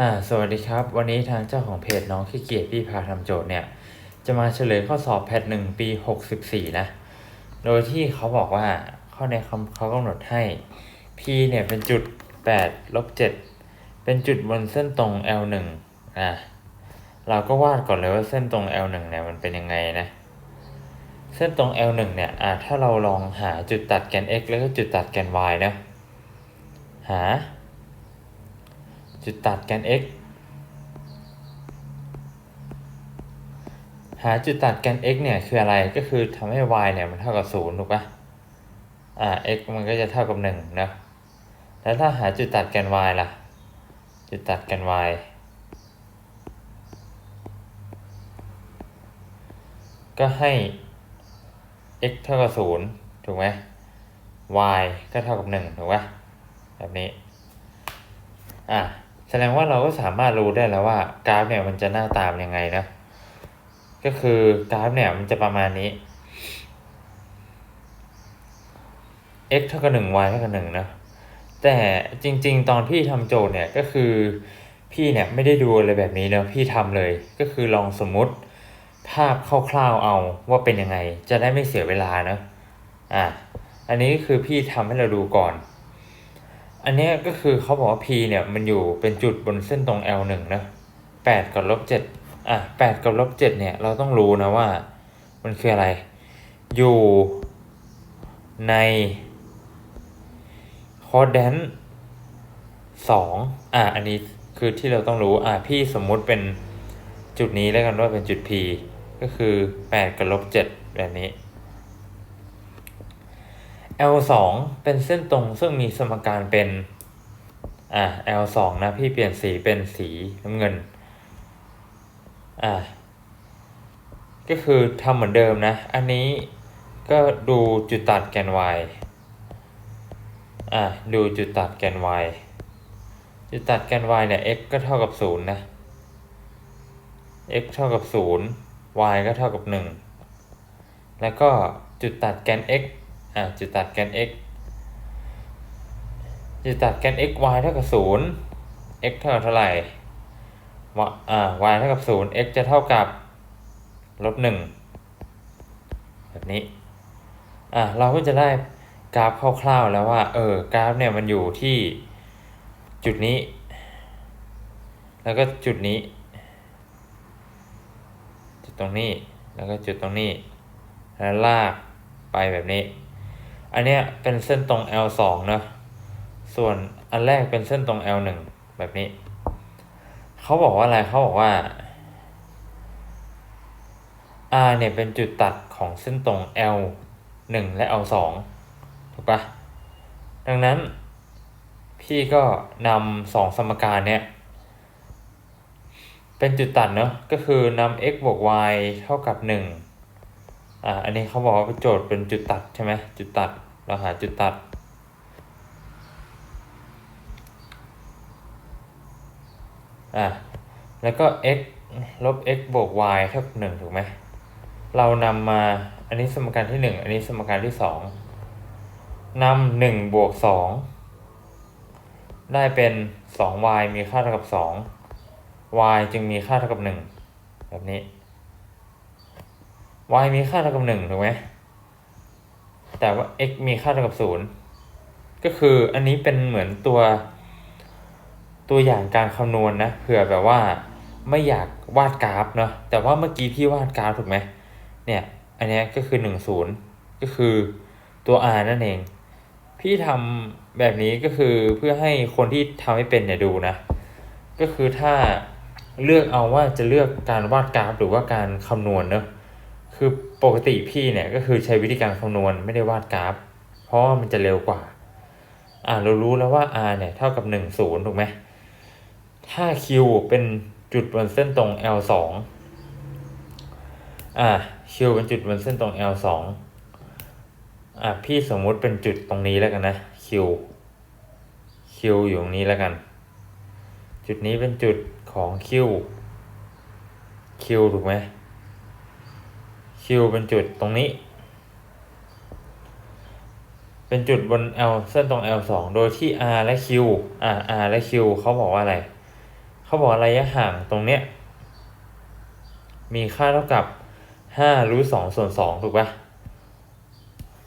อ่าสวัสดีครับ วันนี้ทางเจ้าของเพจน้องขี้เกียจพี่พาทำโจทย์เนี่ย จะมาเฉลยข้อสอบแพทหนึ่งปี 64 นะ โดยที่เขาบอกว่าข้อในคำเขากำหนดให้ p เนี่ยเป็นจุด 8 ลบ 7 เป็นจุดบนเส้นตรง L1 อะเราก็วาดก่อนเลยว่าเส้นตรง L1 เนี่ยมันเป็นยังไงนะ เส้นตรง L1 เนี่ยอะถ้าเราลองหาจุดตัดแกน x แล้วก็จุดตัดแกน y นะหา จุดตัดแกน x หาจุดตัดแกน x เนี่ยคืออะไรก็คือทำให้ y เนี่ยมันเท่ากับศูนย์ถูกปะอ่า x มันก็จะเท่ากับหนึ่งนะแล้วถ้าหาจุดตัดแกน y ล่ะ จุดตัดแกน y ก็ให้ x เท่ากับศูนย์ถูกไหม y ก็เท่ากับหนึ่งถูกปะแบบนี้ อะ แสดงว่าเราก็สามารถรู้ได้แล้วว่ากราฟเนี่ยมันจะหน้าตามยังไงนะ ก็คือกราฟเนี่ยมันจะประมาณนี้ x เท่ากับหนึ่ง y เท่ากับหนึ่งนะ แต่จริง ๆ ตอนพี่ทำโจทย์เนี่ยก็คือพี่เนี่ยไม่ได้ดูอะไรแบบนี้เนาะพี่ทำเลย ก็คือลองสมมุติภาพคร่าวๆเอาว่าเป็นยังไง จะได้ไม่เสียเวลานะอะอันนี้ก็คือพี่ทำให้เราดูก่อน อันนี้ก็คือเขาบอกว่า p เนี่ยมันอยู่เป็นจุดบนเส้นตรง L 1นะ8กับลบ7อะ8กับลบ7เนี่ยเราต้องรู้นะว่า มันคืออะไร อยู่ในโคอแดนสองอะอันนี้คือที่เราต้องรู้อะพี่สมมุติเป็นจุดนี้แล้วกันว่าเป็นจุด P ก็คือ 8 กับลบ 7 แบบนี้ L 2 เป็นเส้นตรงซึ่งมีสมการเป็นอ่า L 2 นะพี่เปลี่ยนสีเป็นสีน้ำเงินอ่าก็คือทำเหมือนเดิมนะ อันนี้ก็ดูจุดตัดแกน y อ่าดูจุดตัดแกน y จุดตัดแกน y เนี่ย x ก็เท่ากับ 0 นะ x เท่ากับ 0 y ก็เท่ากับ 1 แล้วก็จุดตัดแกน x อ่าจุดตัดแกน x จุดตัดแกน x y เท่ากับศูนย์ x เท่ากับเท่าไหร่วอ่า y เท่ากับศูนย์ x จะเท่ากับลบหนึ่งแบบนี้อ่าเราก็จะได้กราฟคร่าวๆแล้วว่า เออกราฟเนี่ยมันอยู่ที่จุดนี้ แล้วก็จุดนี้ จุดตรงนี้ แล้วก็จุดตรงนี้ แล้วลากไปแบบนี้ อันเนี้ยเป็นเส้นตรง L 2เนะส่วนอันแรกเป็นเส้นตรง L 1 แบบนี้ เขาบอกว่าอะไรเขาบอกว่า R เนี่ยเป็นจุดตัดของเส้นตรง L 1 และ L 2 ถูกปะดังนั้นพี่ก็นำสองสมการเนี้ยเป็นจุดตัดเนอะก็คือนำ x บวก y เท่ากับ 1 อ่าอันนี้เขาบอกว่าโจทย์เป็นจุดตัดใช่ไหมจุดตัดเราหาจุดตัด อ่าแล้วก็ x ลบ x บวก y เท่ากับหนึ่งถูกไหมเรานำมาอันนี้สมการที่หนึ่งอันนี้สมการที่สองนำหนึ่งบวกสองได้เป็นสอง y มีค่าเท่ากับสอง y จึงมีค่าเท่ากับหนึ่งแบบนี้ y มีค่าเท่ากับหนึ่งถูกไหมแต่ว่า x มีค่าเท่ากับศูนย์ก็คืออันนี้เป็นเหมือนตัว ตัวอย่างการคำนวณนะเผื่อแบบว่าไม่อยากวาดกราฟเนาะแต่ว่าเมื่อกี้พี่วาดกราฟถูกไหมเนี่ยอันนี้ก็คือหนึ่งศูนย์ก็คือตัว r นั่นเอง พี่ทำแบบนี้ก็คือเพื่อให้คนที่ทำให้เป็นเนี่ยดูนะ ก็คือถ้าเลือกเอาว่าจะเลือกการวาดกราฟหรือว่าการคำนวณเนาะ คือปกติพี่เนี่ยก็คือใช้วิธีการคำนวณไม่ได้วาดกราฟ เพราะว่ามันจะเร็วกว่า อ่าเรารู้แล้วว่า r เนี่ยเท่ากับ 1 0 ถูกไหม ถ้า q เป็นจุดบนเส้นตรง l 2อ่า q เป็นจุดบนเส้นตรง l 2อ่าพี่สมมุติเป็นจุดตรงนี้แล้วกันนะ q q อยู่ตรงนี้แล้วกัน จุดนี้เป็นจุดของ q q ถูกไหม Q เป็นจุดตรงนี้ เป็นจุดบน L เส้นตรง L 2โดยที่ R และ Q อ่า R และ Q เขาบอกว่าอะไร เขาบอกระยะห่างตรงเนี้ย มีค่าเท่ากับห้ารูทสองส่วนสองถูกปะ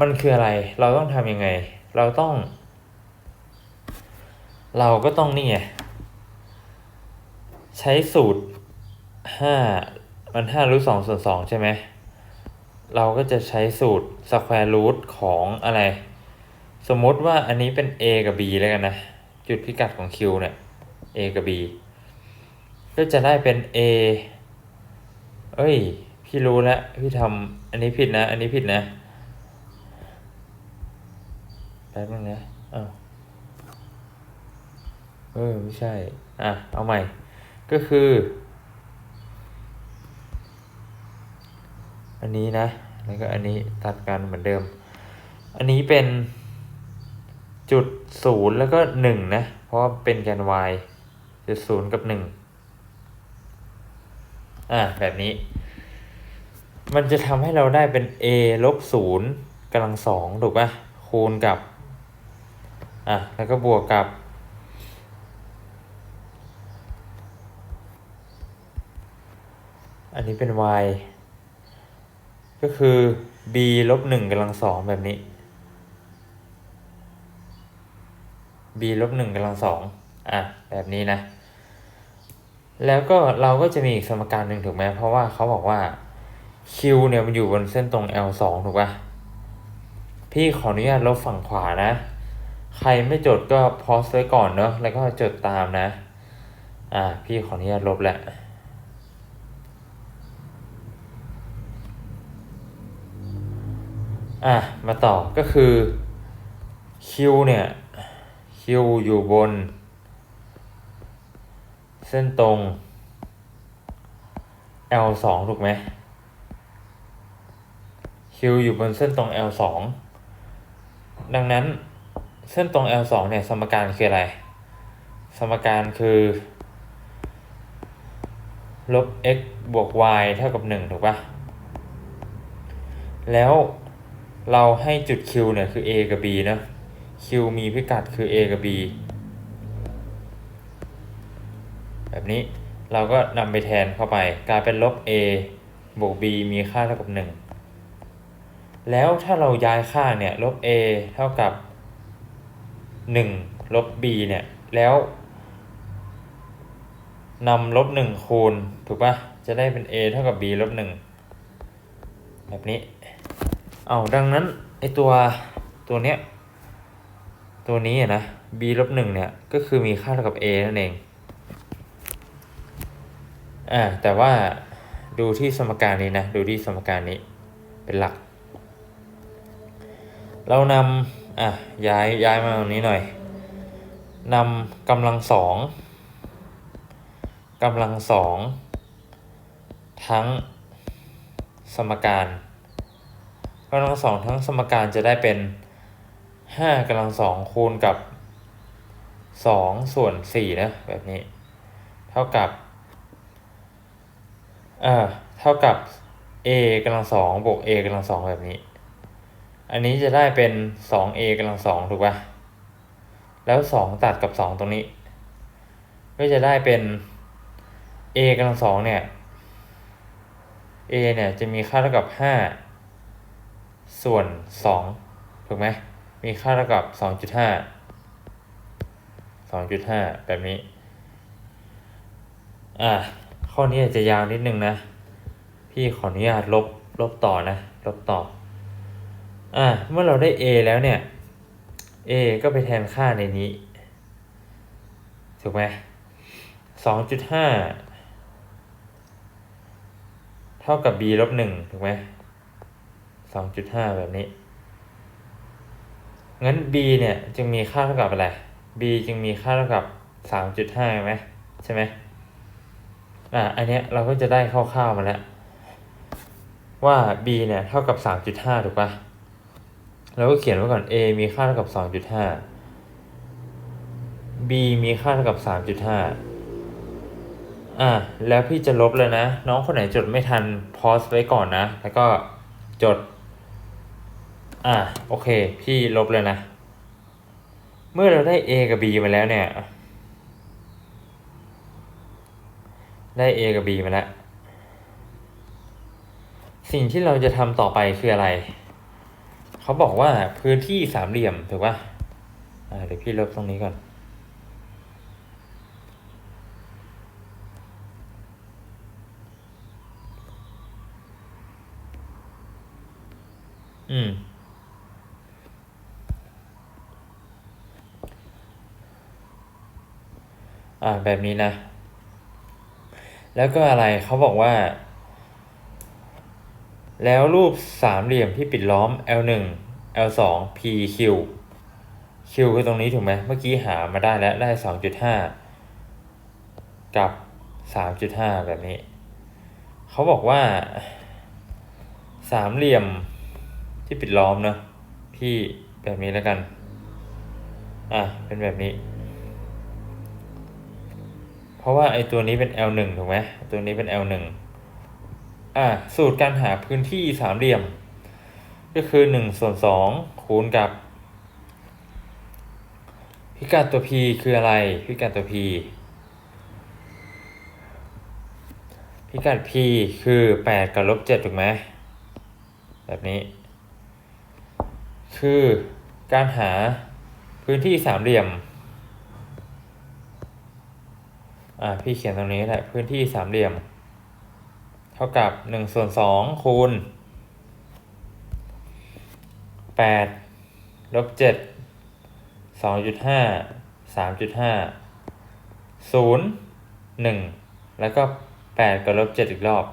มันคืออะไร เราต้องทำยังไง เราต้อง เราก็ต้องนี่ไง ใช้สูตรห้ามันห้ารูทสองส่วนสองใช่ไหม เราก็จะใช้สูตรสแควร์รูทของอะไร สมมติว่าอันนี้เป็น a กับ b แล้วกันนะ จุดพิกัดของ q เนี่ย a กับ b ก็จะได้เป็น a เอ้ย พี่รู้แล้ว พี่ทำอันนี้ผิดนะ อันนี้ผิดนะ แป๊บนึงนะอ้าวเออ ไม่ใช่ อะ เอาใหม่ ก็คือ อันนี้นะ แล้วก็อันนี้ตัดกันเหมือนเดิม อันนี้เป็นจุดศูนย์แล้วก็หนึ่งนะ เพราะเป็นแกน y จุดศูนย์กับหนึ่งอะแบบนี้ มันจะทำให้เราได้เป็น a ลบศูนย์กำลังสองถูกปะคูณกับ อะ แล้วก็บวกกับ อันนี้เป็น y ก็คือ b ลบหนึ่งกำลังสองแบบนี้ b ลบหนึ่งกำลังสองอะแบบนี้นะ แล้วก็เราก็จะมีอีกสมการหนึ่งถูกไหมเพราะว่าเขาบอกว่า q เนี่ยมันอยู่บนเส้นตรง l สองถูกปะพี่ขออนุญาตลบฝั่งขวานะ ใครไม่จดก็พอสไว้ก่อนเนาะแล้วก็จดตามนะ อ่า พี่ขออนุญาตลบแหล้ว อะ มาต่อก็คือ Q เนี่ย Q อยู่บน เส้นตรง L สองถูกไหม Q อยู่บนเส้นตรง L สองดังนั้นเส้นตรง L สองเนี่ยสมการคืออะไร สมการคือลบ x บวก y เท่ากับหนึ่งถูกปะแล้ว เราให้จุด Q เนี่ยคือ A กับ B นะ Q มีพิกัดคือ A กับ B แบบนี้เราก็นำไปแทนเข้าไป กลายเป็นลบ A บวก B มีค่าเท่ากับ 1 แล้วถ้าเราย้ายค่าเนี่ยลบ A เท่ากับ 1 ลบ B เนี่ยแล้วนำลบ 1 คูณ ถูกปะจะได้เป็น A เท่ากับ B ลบ 1 แบบนี้ เอาดังนั้นไอตัวตัวเนี้ยตัวนี้อะนะ b ลบหนึ่งเนี่ยก็คือมีค่าเท่ากับ a นั่นเองอ่าแต่ว่าดูที่สมการนี้นะ ดูที่สมการนี้เป็นหลัก เรานำอะย้ายย้ายมาตรงนี้หน่อยนำกำลังสองกำลังสองทั้งสมการ กำลังสองทั้งสมการจะได้เป็นห้ากำลังสองคูณกับสองส่วนสี่นะแบบนี้ เท่ากับอ่าเท่ากับ a กำลังสองบวก a กำลังสองแบบนี้ อันนี้จะได้เป็นสอง a กำลังสองถูกปะแล้วสองตัดกับสองตรงนี้ ก็จะได้เป็น a กำลังสองเนี่ย a เนี่ยจะมีค่าเท่ากับห้า ส่วนสองถูกไหมมีค่าเท่ากับสองจุดห้าสองจุดห้าแบบนี้ อ่าข้อนี้อาจจะยาวนิดนึงนะ พี่ขออนุญาตลบลบต่อนะ ลบต่อ อ่าเมื่อเราได้ a แล้วเนี่ย a ก็ไปแทนค่าในนี้ ถูกไหมสองจุดห้าเท่ากับ b ลบหนึ่งถูกไหม สองจุดห้าแบบนี้ งั้น b เนี่ยจึงมีค่าเท่ากับอะไร b จึงมีค่าเท่ากับสามจุดห้าไหมใช่ไหมอ่าอันเนี้ยเราก็จะได้คร่าวๆมาแล้ว ว่า b เนี่ยเท่ากับสามจุดห้าถูกปะเราก็เขียนไว้ก่อน a มีค่าเท่ากับสองจุดห้า b มีค่าเท่ากับสามจุดห้าอ่าแล้วพี่จะลบเลยนะ น้องคนไหนจดไม่ทันพอสไว้ก่อนนะ แล้วก็จด อ่าโอเค พี่ลบเลยนะ เมื่อเราได้ a กับ b มาแล้วเนี่ย ได้ A กับ B มาแล้ว สิ่งที่เราจะทำต่อไปคืออะไร เขาบอกว่าพื้นที่สามเหลี่ยมถูกปะอ่าเดี๋ยวพี่ลบตรงนี้ก่อนอืม อ่าแบบนี้นะ แล้วก็อะไรเขาบอกว่า แล้วรูปสามเหลี่ยมที่ปิดล้อม L1 L2 PQ Q คือตรงนี้ถูกไหมเมื่อกี้หามาได้แล้วได้สองจุดห้ากับสามจุดห้าแบบนี้ เขาบอกว่า สามเหลี่ยมที่ปิดล้อมเนอะพี่แบบนี้แล้วกัน อะ เป็นแบบนี้ เพราะว่าไอตัวนี้เป็น L1 ถูกไหมตัวนี้เป็น L1 อะสูตรการหาพื้นที่สามเหลี่ยม ก็คือหนึ่งส่วนสองคูณกับ พิกัดตัว p คืออะไร พิกัดตัว p พิกัด p คือแปดกับลบเจ็ดถูกไหมแบบนี้ คือการหาพื้นที่สามเหลี่ยม อ่าพี่เขียนตรงนี้แหละ พื้นที่สามเหลี่ยม เท่ากับหนึ่งส่วนสองคูณแปดลบเจ็ดสองจุดห้าสามจุดห้าศูนย์หนึ่งแล้วก็แปดกับลบเจ็ดอีกรอบ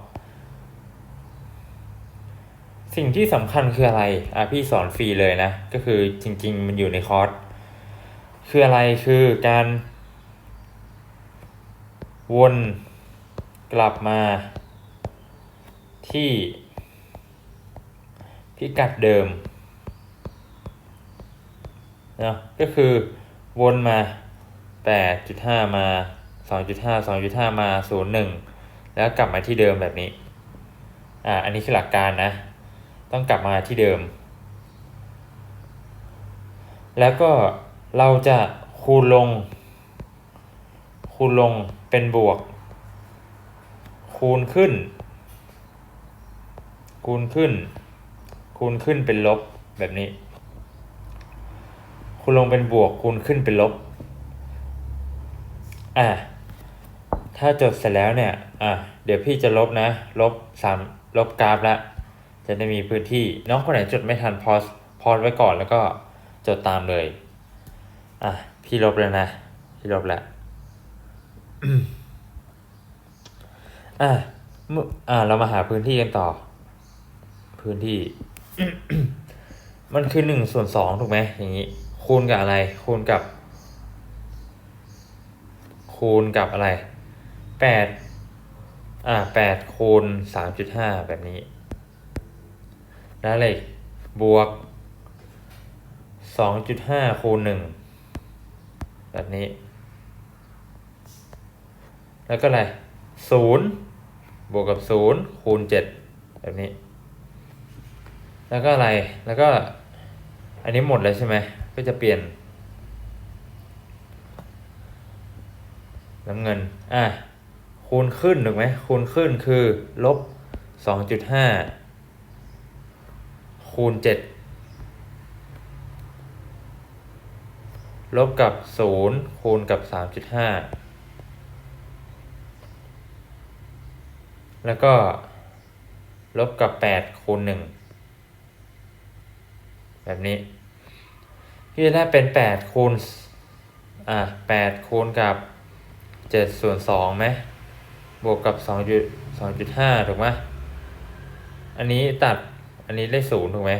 สิ่งที่สำคัญคืออะไร อะพี่สอนฟรีเลยนะ ก็คือจริง ๆ มันอยู่ในคอร์ส คืออะไรคือการ วนกลับมาที่พิกัดเดิมนะก็คือวนมา 8.5 มา 2.5 2.5 มา 0.1 แล้วกลับมาที่เดิมแบบนี้ อ่า อันนี้คือหลักการนะ ต้องกลับมาที่เดิม แล้วก็เราจะคูณลง คูณลงเป็นบวก คูณขึ้น คูณขึ้น คูณขึ้นเป็นลบแบบนี้ คูณลงเป็นบวก คูณขึ้นเป็นลบ อะถ้าจดเสร็จแล้วเนี่ย อะเดี๋ยวพี่จะลบนะ ลบสามลบกราฟละจะได้มีพื้นที่ น้องคนไหนจดไม่ทันพอสพอสไว้ก่อนแล้วก็จดตามเลย อะ พี่ลบแล้วนะ พี่ลบแล้ว อะเมื่ออ่า เรามาหาพื้นที่กันต่อ พื้นที่ มันคือหนึ่งส่วนสองถูกไหมอย่างนี้ คูณกับอะไร คูณกับ คูณกับอะไรแปดอ่าแปดคูณสามจุดห้าแบบนี้ แล้วอะไรบวกสองจุดห้าคูณหนึ่งแบบนี้ แล้วก็อะไรศูนย์บวกกับศูนย์คูณเจ็ดแบบนี้ แล้วก็อะไรแล้วก็ อันนี้หมดแล้วใช่ไหมก็จะเปลี่ยนน้ำเงินอะคูณขึ้นถูกไหมคูณขึ้นคือลบสองจุดห้าคูณเจ็ดลบกับศูนย์คูณกับสามจุดห้า แล้วก็ลบกับแปดคูณหนึ่งแบบนี้พี่จะได้เป็นแปดคูณอะแปดคูณกับเจ็ดส่วนสองไหมบวกกับสองจุดสองจุดห้าถูกไหมอันนี้ตัดอันนี้ได้ศูนย์ถูกไหม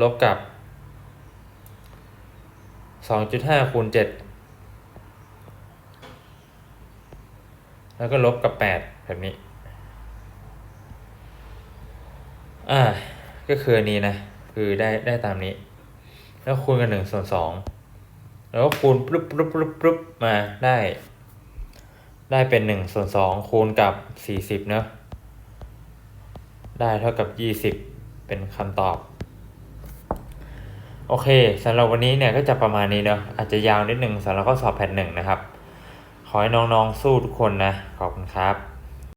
ลบกับสองจุดห้าคูณเจ็ดแล้วก็ลบกับแปดแบบนี้ อ่า ก็คืออันนี้นะ คือได้ได้ตามนี้ แล้วคูณกันหนึ่งส่วนสอง แล้วก็คูณปุ๊บปุ๊บปุ๊บปุ๊บมาได้ ได้เป็นหนึ่งส่วนสองคูณกับสี่สิบเนอะได้เท่ากับยี่สิบเป็นคำตอบ โอเคสำหรับวันนี้เนี่ยก็จะประมาณนี้เนอะอาจจะยาวนิดหนึ่งสำหรับข้อสอบแผ่นหนึ่งนะครับ ขอให้น้องๆสู้ทุกคนนะ ขอบคุณครับ